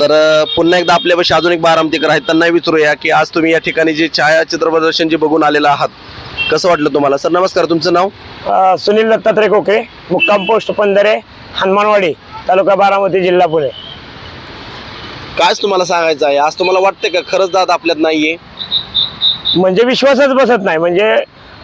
तर पुन्हा एकदा आपल्यापाशी अजून एक बारामतीकर आहेत. त्यांना विचारूया की आज तुम्ही या ठिकाणी जे छायाचित्र प्रदर्शन जे बघून आलेलं आहात कसं वाटलं तुम्हाला? सर नमस्कार. तुमचं नाव? सुनील दत्तात्रय कोके मुक्काम पोस्ट पंधरे हनुमानवाडी तालुका बारामती जिल्हा पुणे. कायच तुम्हाला सांगायचं आहे? आज तुम्हाला वाटतं का खरंच दादा आपल्यात नाहीये? म्हणजे विश्वासच बसत नाही. म्हणजे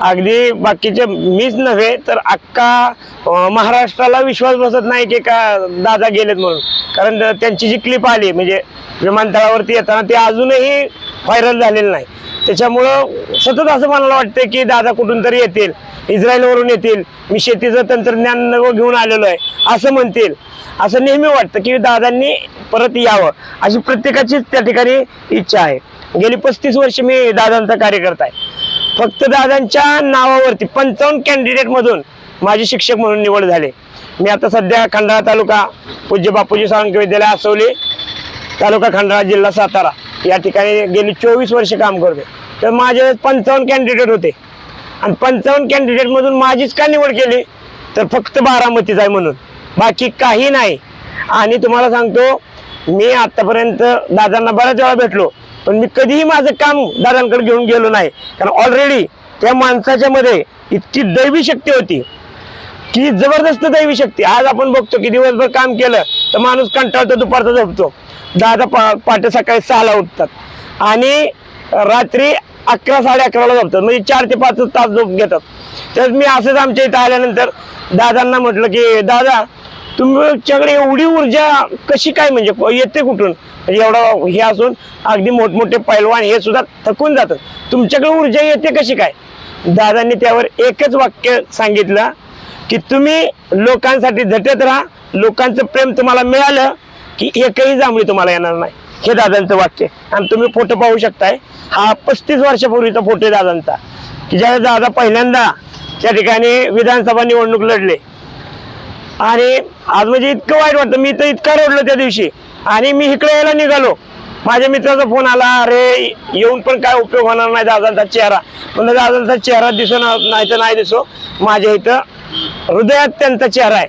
अगदी बाकीचे मीच नव्हे तर अख्खा महाराष्ट्राला विश्वास बसत नाही की का दादा गेलेत म्हणून. कारण त्यांची जी क्लिप आली म्हणजे विमानतळावरती येताना ते अजूनही व्हायरल झालेलं नाही. त्याच्यामुळं सतत असं मला वाटतं की दादा कुठून तरी येतील इस्रायलवरून येतील मी शेतीचं तंत्रज्ञान घेऊन आलेलो आहे असं म्हणतील. असं नेहमी वाटतं की दादांनी परत यावं अशी प्रत्येकाचीच त्या ठिकाणी इच्छा आहे. गेली पस्तीस वर्ष मी दादांचा कार्यकर्ता आहे. फक्त दादांच्या नावावरती पंचावन्न कॅन्डिडेटमधून माझे शिक्षक म्हणून निवड झाले. मी आता सध्या खंडाळा तालुका पूज्य बापूजी साळुंके विद्यालय आसवली तालुका खंडाळा जिल्हा सातारा. या ठिकाणी गेली चोवीस वर्ष काम करते तर माझे पंचावन्न कॅन्डिडेट होते. आणि पंचावन्न कॅन्डिडेटमधून माझीच का निवड केली? तर फक्त बारामतीच आहे म्हणून. बाकी काही नाही. आणि तुम्हाला सांगतो मी आत्तापर्यंत दादांना बऱ्याच वेळा भेटलो पण मी कधीही माझं काम दादांकडे घेऊन गेलो नाही. कारण ऑलरेडी त्या माणसाच्या मध्ये इतकी दैवी शक्ती होती. की जबरदस्त दैवी शक्ती. आज आपण बघतो की दिवसभर काम केलं तर माणूस कंटाळतो दुपारचा झोपतो. दादा पा पाटे सकाळी सहाला उठतात. आणि रात्री अकरा साडे अकराला झोपतात. म्हणजे चार ते पाच तास झोप घेतात. तर मी असंच आमच्या इथं आल्यानंतर दादांना म्हटलं की दादा तुमच्याकडे एवढी ऊर्जा कशी काय म्हणजे येते कुठून? म्हणजे एवढा हे असून अगदी मोठमोठे पैलवान हे सुद्धा थकून जातात. तुमच्याकडे ऊर्जा येते कशी काय? दादांनी त्यावर एकच वाक्य सांगितलं. की तुम्ही लोकांसाठी झटत राहा. लोकांचं प्रेम तुम्हाला मिळालं की एकही जांभळी तुम्हाला येणार नाही. हे दादांचं वाक्य. आणि तुम्ही फोटो पाहू शकताय. हा पस्तीस वर्षापूर्वीचा फोटो आहे दादांचा. की ज्या दादा पहिल्यांदा त्या ठिकाणी विधानसभा निवडणूक लढले. आणि आज म्हणजे इतकं वाईट वाटतं. मी तर इतका रडलो त्या दिवशी. आणि मी इकडे यायला निघालो. माझ्या मित्राचा फोन आला अरे येऊन पण काय उपयोग होणार नाही दादांचा चेहरा. पण दादांचा चेहरा दिसो नाही तर नाही दिसो. माझ्या इथं हृदयात त्यांचा चेहरा आहे.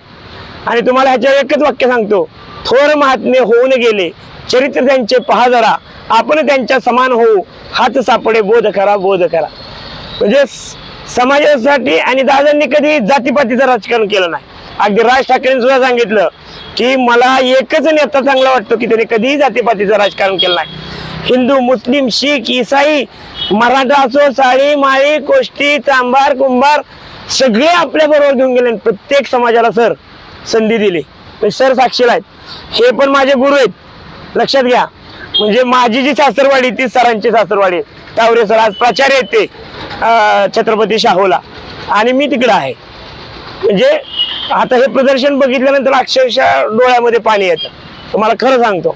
आणि तुम्हाला ह्याच्यावर एकच वाक्य सांगतो. थोर महात्मे होऊन गेले. चरित्र त्यांचे पहा जरा. आपण त्यांच्या समान होऊ. हात सापडे बोध करा बोध करा. म्हणजे समाजासाठी आणि दादांनी कधी जातीपातीचं राजकारण केलं नाही. अगदी राज ठाकरेंनी सुद्धा सांगितलं की मला एकच नेता चांगला वाटतो की त्याने कधीही जातीपातीचं राजकारण केलं नाही. हिंदू मुस्लिम शीख इसाई मराठा असो साळी माळी कोष्टी चांभार कुंभार सगळे आपल्या बरोबर घेऊन गेले प्रत्येक समाजाला सर संधी दिली. सर साक्षीला आहेत. हे पण माझे गुरु आहेत. लक्षात घ्या. म्हणजे माझी जी सासरवाडी ती सरांची सासरवाडी आहे. तावरे सर आज प्राचार्य आहेत ते छत्रपती शाहूला. आणि मी तिकडं आहे. म्हणजे आता हे प्रदर्शन बघितल्यानंतर अक्षरशः डोळ्यामध्ये पाणी येतं. तुम्हाला खरं सांगतो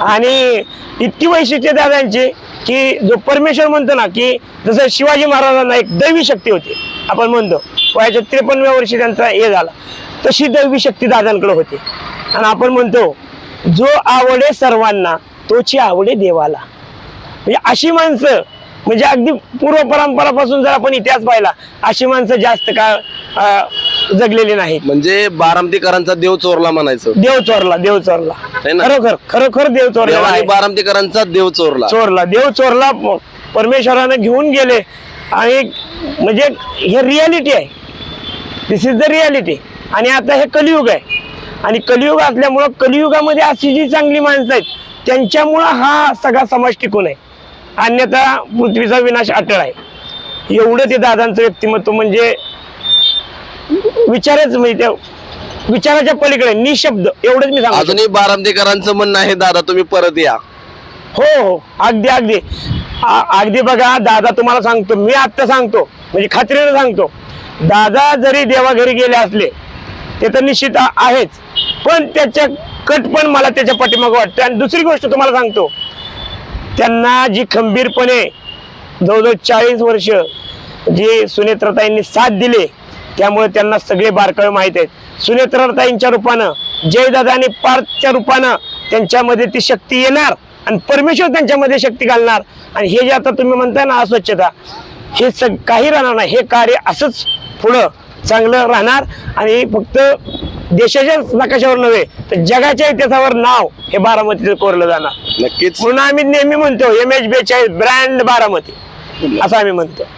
आणि इतकी वैशिष्ट्य दादांची की जो परमेश्वर म्हणतो ना की जसं शिवाजी महाराजांना एक दैवी शक्ती होती आपण म्हणतो वयाच्या त्रेपन्नव्या वर्षी त्यांचा हे झाला. तशी दैवी शक्ती दादांकडे होती. आणि आपण म्हणतो जो आवडे सर्वांना तोची आवडे देवाला. म्हणजे अशी माणसं म्हणजे अगदी पूर्व परंपरापासून जर आपण इतिहास पाहिला अशी माणसं जास्त काळ जगलेली नाहीत. म्हणजे बारामतीकरांचा देव चोरला म्हणायचं. देव चोरला देव चोरला. है ना? खरोखर खरोखर देव चोरला देवाने आहे. बारामतीकरांचा देव चोरला. चोरला देव चोरला प- परमेश्वरानं घेऊन गेले. आणि म्हणजे हे रियालिटी आहे. दिस इज द रियालिटी आणि आता हे कलियुग आहे. आणि कलियुग असल्यामुळं कलियुगामध्ये अशी जी चांगली माणसं आहेत त्यांच्यामुळं हा सगळा समाज टिकून आहे. अन्यथा पृथ्वीचा विनाश अटळ आहे. एवढं ते दादांचं व्यक्तिमत्व म्हणजे विचारच म्हणजे त्या विचाराच्या पलीकडे निशब्द एवढंच मी सांगतो. अजूनही बारामतीकरांचं म्हणणं आहे दादा तुम्ही परत या. हो हो अगदी अगदी. अगदी बघा दादा तुम्हाला सांगतो मी आत्ता सांगतो म्हणजे खात्रीने सांगतो. दादा जरी देवाघरी गेले असले ते तर निश्चित आहेच. पण त्याच्या कट पण मला त्याच्या पाठीमागं वाटतं आणि दुसरी गोष्ट तुम्हाला सांगतो त्यांना जी खंबीरपणे जवळजवळ चाळीस वर्ष जी सुनेत्रताईंनी साथ दिली त्यामुळे त्यांना सगळे बारकावे माहीत आहेत. सुनेत्रताईंच्या रूपानं जयदादा आणि पार्थच्या रूपानं त्यांच्यामध्ये ती शक्ती येणार आणि परमेश्वर त्यांच्यामध्ये शक्ती घालणार. आणि हे जे आता तुम्ही म्हणताय ना अस्वच्छता हे सग काही राहणार नाही. हे कार्य असंच पुढं चांगलं राहणार. आणि फक्त देशाच्या नकाशावर नव्हे तर जगाच्या इतिहासावर नाव हे बारामतीचं कोरलं जाणार. नक्कीच. म्हणून आम्ही नेहमी म्हणतो एम एच बेचाळीस ब्रँड बारामती. असं आम्ही म्हणतो.